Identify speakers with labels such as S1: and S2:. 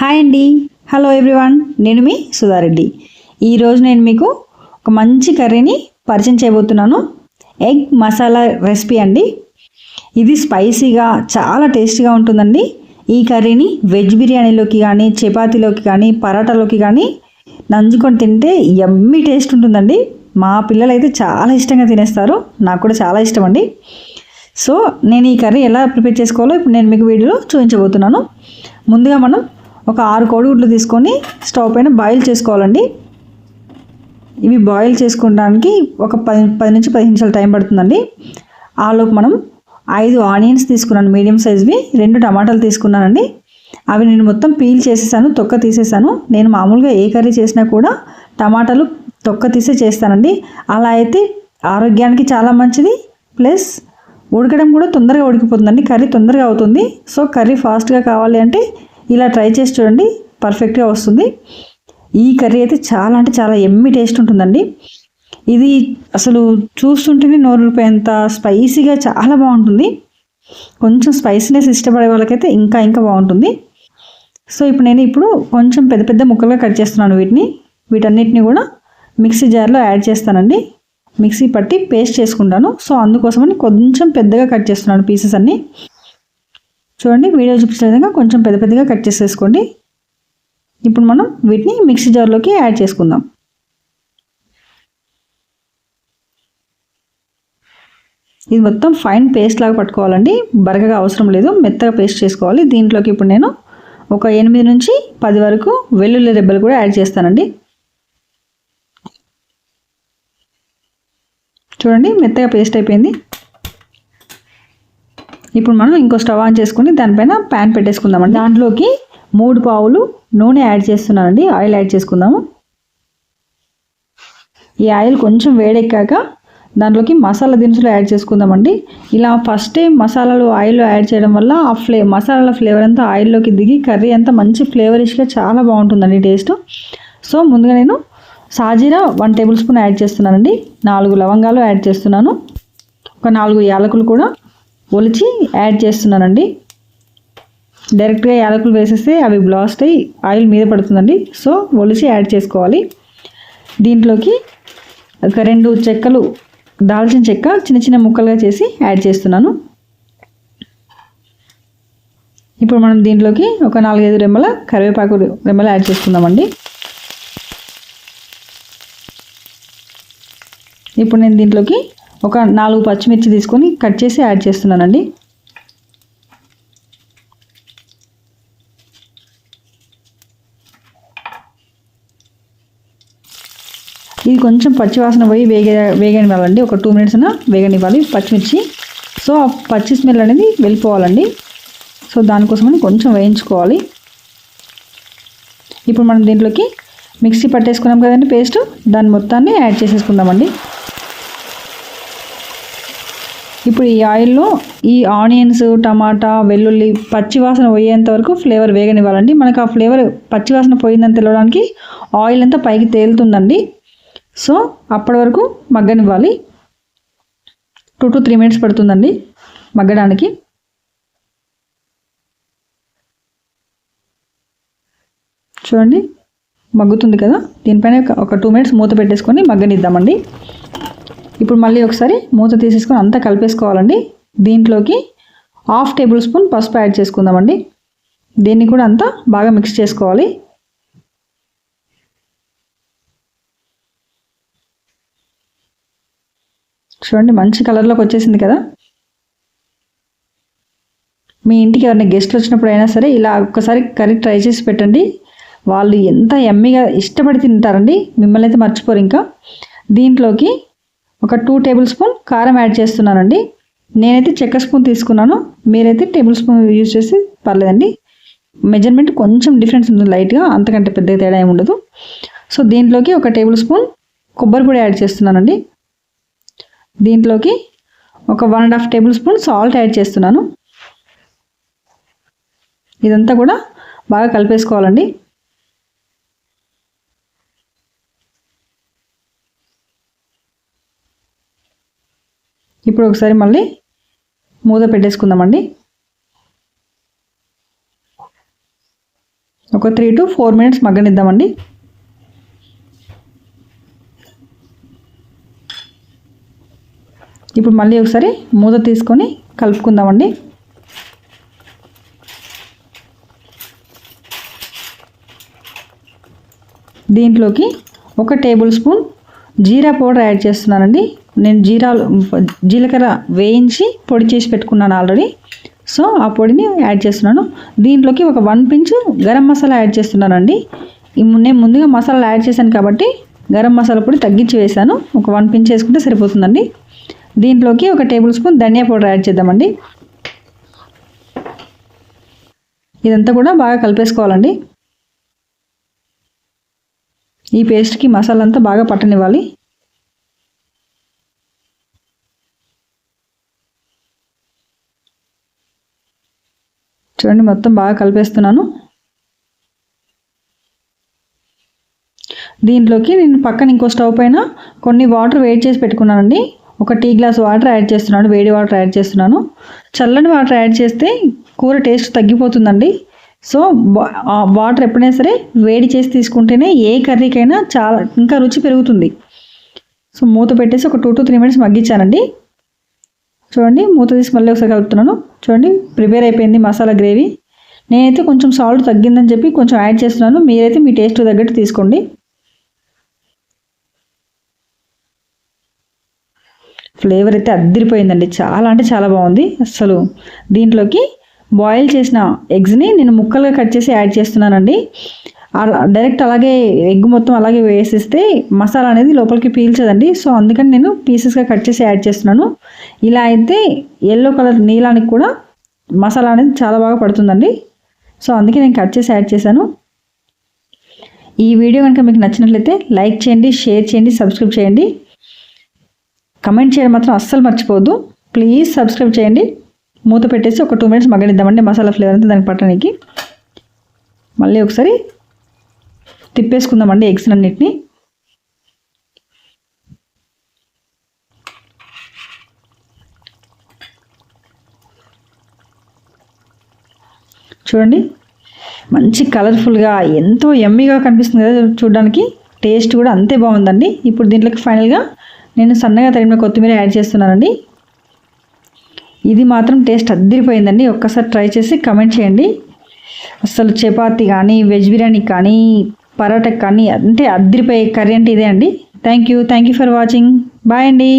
S1: Hi అండి hello everyone నేను మీ సుధారెడ్డి ఈరోజు నేను మీకు ఒక మంచి కర్రీని పరిచయం చేయబోతున్నాను. ఎగ్ మసాలా రెసిపీ అండి. ఇది స్పైసీగా చాలా టేస్టీగా ఉంటుందండి. ఈ కర్రీని వెజ్ బిర్యానీలోకి కానీ చపాతీలోకి కానీ పరాటాలోకి కానీ నంజుకొని తింటే ఎమ్మి టేస్ట్ ఉంటుందండి. మా పిల్లలు అయితే చాలా ఇష్టంగా తినేస్తారు. నాకు కూడా చాలా ఇష్టం అండి. సో నేను ఈ కర్రీ ఎలా ప్రిపేర్ చేసుకోవాలో ఇప్పుడు నేను మీకు వీడియోలో చూపించబోతున్నాను. ముందుగా మనం ఒక ఆరు కోడిగుడ్లు తీసుకొని స్టవ్ పైన బాయిల్ చేసుకోవాలండి. ఇవి బాయిల్ చేసుకోవడానికి ఒక పది పది నుంచి పది నిమిషాలు టైం పడుతుందండి. ఆలోపు మనం ఐదు ఆనియన్స్ తీసుకున్నాను మీడియం సైజ్వి. రెండు టమాటాలు తీసుకున్నానండి. అవి నేను మొత్తం పీల్ చేసేసాను తొక్క తీసేసాను. నేను మామూలుగా ఏ కర్రీ చేసినా కూడా టమాటాలు తొక్క తీసే చేస్తానండి. అలా అయితే ఆరోగ్యానికి చాలా మంచిది. ప్లస్ ఉడకడం కూడా తొందరగా ఉడికిపోతుందండి. కర్రీ తొందరగా అవుతుంది. సో కర్రీ ఫాస్ట్గా కావాలి అంటే ఇలా ట్రై చేసి చూడండి. పర్ఫెక్ట్గా వస్తుంది. ఈ కర్రీ అయితే చాలా అంటే చాలా ఎమ్మి టేస్ట్ ఉంటుందండి. ఇది అసలు చూస్తుంటేనే నోరుపోయేంత స్పైసీగా చాలా బాగుంటుంది. కొంచెం స్పైసీనెస్ ఇష్టపడే వాళ్ళకైతే ఇంకా ఇంకా బాగుంటుంది. సో ఇప్పుడు నేను ఇప్పుడు కొంచెం పెద్ద పెద్ద ముక్కలుగా కట్ చేస్తున్నాను వీటిని. వీటన్నిటిని కూడా మిక్సీ జార్లో యాడ్ చేస్తానండి. మిక్సీ పట్టి పేస్ట్ చేసుకుంటాను. సో అందుకోసమని కొంచెం పెద్దగా కట్ చేస్తున్నాను పీసెస్ అన్నీ. చూడండి వీడియో చూపించిన విధంగా కొంచెం పెద్ద పెద్దగా కట్ చేసేసుకోండి. ఇప్పుడు మనం వీటిని మిక్సీ జార్లోకి యాడ్ చేసుకుందాం. ఇది మొత్తం ఫైన్ పేస్ట్ లాగా పట్టుకోవాలండి. బరగగా అవసరం లేదు మెత్తగా పేస్ట్ చేసుకోవాలి. దీంట్లోకి ఇప్పుడు నేను ఒక ఎనిమిది నుంచి పది వరకు వెల్లుల్లి రెబ్బలు కూడా యాడ్ చేస్తానండి. చూడండి మెత్తగా పేస్ట్ అయిపోయింది. ఇప్పుడు మనం ఇంకో స్టవ్ ఆన్ చేసుకుని దానిపైన ప్యాన్ పెట్టేసుకుందామండి. దాంట్లోకి మూడు పావులు నూనె యాడ్ చేస్తున్నానండి. ఆయిల్ యాడ్ చేసుకుందాము. ఈ ఆయిల్ కొంచెం వేడెక్కాక దాంట్లోకి మసాలా దినుసులు యాడ్ చేసుకుందామండి. ఇలా ఫస్ట్ టైం మసాలాలు ఆయిల్లో యాడ్ చేయడం వల్ల ఆ ఫ్లే మసాలాల ఫ్లేవర్ అంతా ఆయిల్లోకి దిగి కర్రీ అంతా మంచి ఫ్లేవరిష్గా చాలా బాగుంటుందండి టేస్ట్. సో ముందుగా నేను సాజీరా వన్ టేబుల్ స్పూన్ యాడ్ చేస్తున్నానండి. నాలుగు లవంగాలు యాడ్ చేస్తున్నాను. ఒక నాలుగు యాలకులు కూడా ఒలిచి యాడ్ చేస్తున్నానండి. డైరెక్ట్గా యాలకులు వేసేస్తే అవి బ్లాస్ట్ అయ్యి ఆయిల్ మీద పడుతుందండి. సో ఒలిచి యాడ్ చేసుకోవాలి. దీంట్లోకి ఒక రెండు చెక్కలు దాల్చిన చెక్క చిన్న చిన్న ముక్కలుగా చేసి యాడ్ చేస్తున్నాను. ఇప్పుడు మనం దీంట్లోకి ఒక నాలుగైదు రెమ్మల కరివేపాకు రెమ్మలు యాడ్ చేసుకుందామండి. ఇప్పుడు నేను దీంట్లోకి ఒక నాలుగు పచ్చిమిర్చి తీసుకొని కట్ చేసి యాడ్ చేస్తున్నానండి. ఇది కొంచెం పచ్చివాసన పోయి వేగ వేగనివ్వాలండి. ఒక టూ మినిట్స్ వేగనివ్వాలి పచ్చిమిర్చి. సో ఆ పచ్చి స్మెల్ అనేది వెళ్ళిపోవాలండి. సో దానికోసమని కొంచెం వేయించుకోవాలి. ఇప్పుడు మనం దీంట్లోకి మిక్సీ పట్టేసుకున్నాం కదండి పేస్ట్. దాని మొత్తాన్ని యాడ్ చేసేసుకుందామండి. ఇప్పుడు ఈ ఆయిల్లో ఈ ఆనియన్స్ టమాటా వెల్లుల్లి పచ్చివాసన పోయేంత వరకు ఫ్లేవర్ వేగనివ్వాలండి. మనకు ఆ ఫ్లేవర్ పచ్చివాసన పోయిందని తెలవడానికి ఆయిల్ అంతా పైకి తేలుతుందండి. సో అప్పటి వరకు మగ్గనివ్వాలి. టూ టు త్రీ మినిట్స్ పడుతుందండి మగ్గడానికి. చూడండి మగ్గుతుంది కదా. దీనిపైన ఒక టూ మినిట్స్ మూత పెట్టేసుకొని మగ్గనిద్దామండి. ఇప్పుడు మళ్ళీ ఒకసారి మూత తీసేసుకొని అంతా కలిపేసుకోవాలండి. దీంట్లోకి హాఫ్ టేబుల్ స్పూన్ పసుపు యాడ్ చేసుకుందామండి. దీన్ని కూడా అంతా బాగా మిక్స్ చేసుకోవాలి. చూడండి మంచి కలర్లోకి వచ్చేసింది కదా. మీ ఇంటికి ఎవరైనా గెస్ట్లు వచ్చినప్పుడు అయినా సరే ఇలా ఒక్కసారి కర్రీ ట్రై చేసి పెట్టండి. వాళ్ళు ఎంత ఎమ్మిగా ఇష్టపడి తింటారండి మిమ్మల్ని అయితే మర్చిపోరు ఇంకా. దీంట్లోకి ఒక టూ టేబుల్ స్పూన్ కారం యాడ్ చేస్తున్నానండి. నేనైతే చెక్క స్పూన్ తీసుకున్నాను. మీరైతే టేబుల్ స్పూన్ యూజ్ చేసి పర్లేదండి. మెజర్మెంట్ కొంచెం డిఫరెన్స్ ఉంటుంది లైట్గా అంతకంటే పెద్దగా తేడా ఏమి ఉండదు. సో దీంట్లోకి ఒక టేబుల్ స్పూన్ కొబ్బరి పొడి యాడ్ చేస్తున్నానండి. దీంట్లోకి ఒక one and half tablespoon salt add చేస్తున్నాను. ఇదంతా కూడా బాగా కలిపేసుకోవాలండి. ఇప్పుడు ఒకసారి మళ్ళీ మూత పెట్టేసుకుందామండి. ఒక త్రీ టు ఫోర్ మినిట్స్ మగ్గనిద్దామండి. ఇప్పుడు మళ్ళీ ఒకసారి మూత తీసుకొని కలుపుకుందామండి. దీంట్లోకి ఒక టేబుల్ స్పూన్ జీరా పౌడర్ యాడ్ చేస్తున్నానండి. నేను జీరాలు జీలకర్ర వేయించి పొడి చేసి పెట్టుకున్నాను ఆల్రెడీ సో ఆ పొడిని యాడ్ చేస్తున్నాను. దీంట్లోకి ఒక one pinch garam masala add చేస్తున్నానండి. నేను ముందుగా మసాలా యాడ్ చేశాను కాబట్టి గరం మసాలా పొడి తగ్గించి వేసాను ఒక వన్ పించ్ వేసుకుంటే సరిపోతుందండి. దీంట్లోకి ఒక టేబుల్ స్పూన్ ధనియా పౌడర్ యాడ్ చేద్దామండి. ఇదంతా కూడా బాగా కలిపేసుకోవాలండి. ఈ పేస్ట్కి మసాలా అంతా బాగా పట్టనివ్వాలి. చూడండి మొత్తం బాగా కలిపేస్తున్నాను. దీంట్లోకి నేను పక్కన ఇంకో స్టవ్ పైన కొన్ని వాటర్ వేడి చేసి పెట్టుకున్నానండి. ఒక టీ గ్లాస్ వాటర్ యాడ్ చేస్తున్నాను వేడి వాటర్ యాడ్ చేస్తున్నాను. చల్లని వాటర్ యాడ్ చేస్తే కూర టేస్ట్ తగ్గిపోతుందండి. సో వాటర్ ఎప్పుడైనా సరే వేడి చేసి తీసుకుంటేనే ఏ కర్రీకైనా చాలా ఇంకా రుచి పెరుగుతుంది. సో మూత పెట్టేసి ఒక టూ టు త్రీ మినిట్స్ మగ్గించానండి. చూడండి మూత తీసి మళ్ళీ ఒకసారి కలుపుతున్నాను. చూడండి ప్రిపేర్ అయిపోయింది మసాలా గ్రేవీ. నేనైతే కొంచెం సాల్ట్ తగ్గిందని చెప్పి కొంచెం యాడ్ చేస్తున్నాను. మీరైతే మీ టేస్ట్ తగ్గట్టు తీసుకోండి. ఫ్లేవర్ అయితే అద్దరిపోయిందండి. చాలా అంటే చాలా బాగుంది. అసలు దీంట్లోకి బాయిల్ చేసిన ఎగ్స్ని నేను ముక్కలుగా కట్ చేసి యాడ్ చేస్తున్నానండి. డైరెక్ట్ అలాగే ఎగ్ మొత్తం అలాగే వేసేస్తే మసాలా అనేది లోపలికి పీల్చదండి. సో అందుకని నేను పీసెస్గా కట్ చేసి యాడ్ చేస్తున్నాను. ఇలా అయితే ఎల్లో కలర్ నీలానికి కూడా మసాలా అనేది చాలా బాగా పడుతుందండి. సో అందుకే నేను కట్ చేసి యాడ్ చేశాను. ఈ వీడియో కనుక మీకు నచ్చినట్లయితే లైక్ చేయండి షేర్ చేయండి సబ్స్క్రైబ్ చేయండి. కమెంట్ చేయడం మాత్రం అస్సలు మర్చిపోవద్దు. ప్లీజ్ సబ్స్క్రైబ్ చేయండి. మూత పెట్టేసి ఒక టూ మినిట్స్ మగ్గనిద్దామండి. మసాలా ఫ్లేవర్ అంతా దానికి పట్టడానికి మళ్ళీ ఒకసారి తిప్పేసుకుందామండి ఎగ్స్ అన్నిటిని. చూడండి మంచి కలర్ఫుల్గా ఎంతో ఎమ్మీగా కనిపిస్తుంది కదా చూడడానికి. టేస్ట్ కూడా అంతే బాగుందండి. ఇప్పుడు దీంట్లోకి ఫైనల్గా నేను సన్నగా తరిగిన కొత్తిమీర యాడ్ చేస్తున్నానండి. ఇది మాత్రం టేస్ట్ అద్దరిపోయిందండి. ఒక్కసారి ట్రై చేసి కమెంట్ చేయండి. అసలు చపాతి కానీ వెజ్ బిర్యానీ కానీ పరోటా కానీ అంటే అద్దరిపోయే కర్రీ అంటే ఇదే అండి. Thank you thank you for watching bye అండి.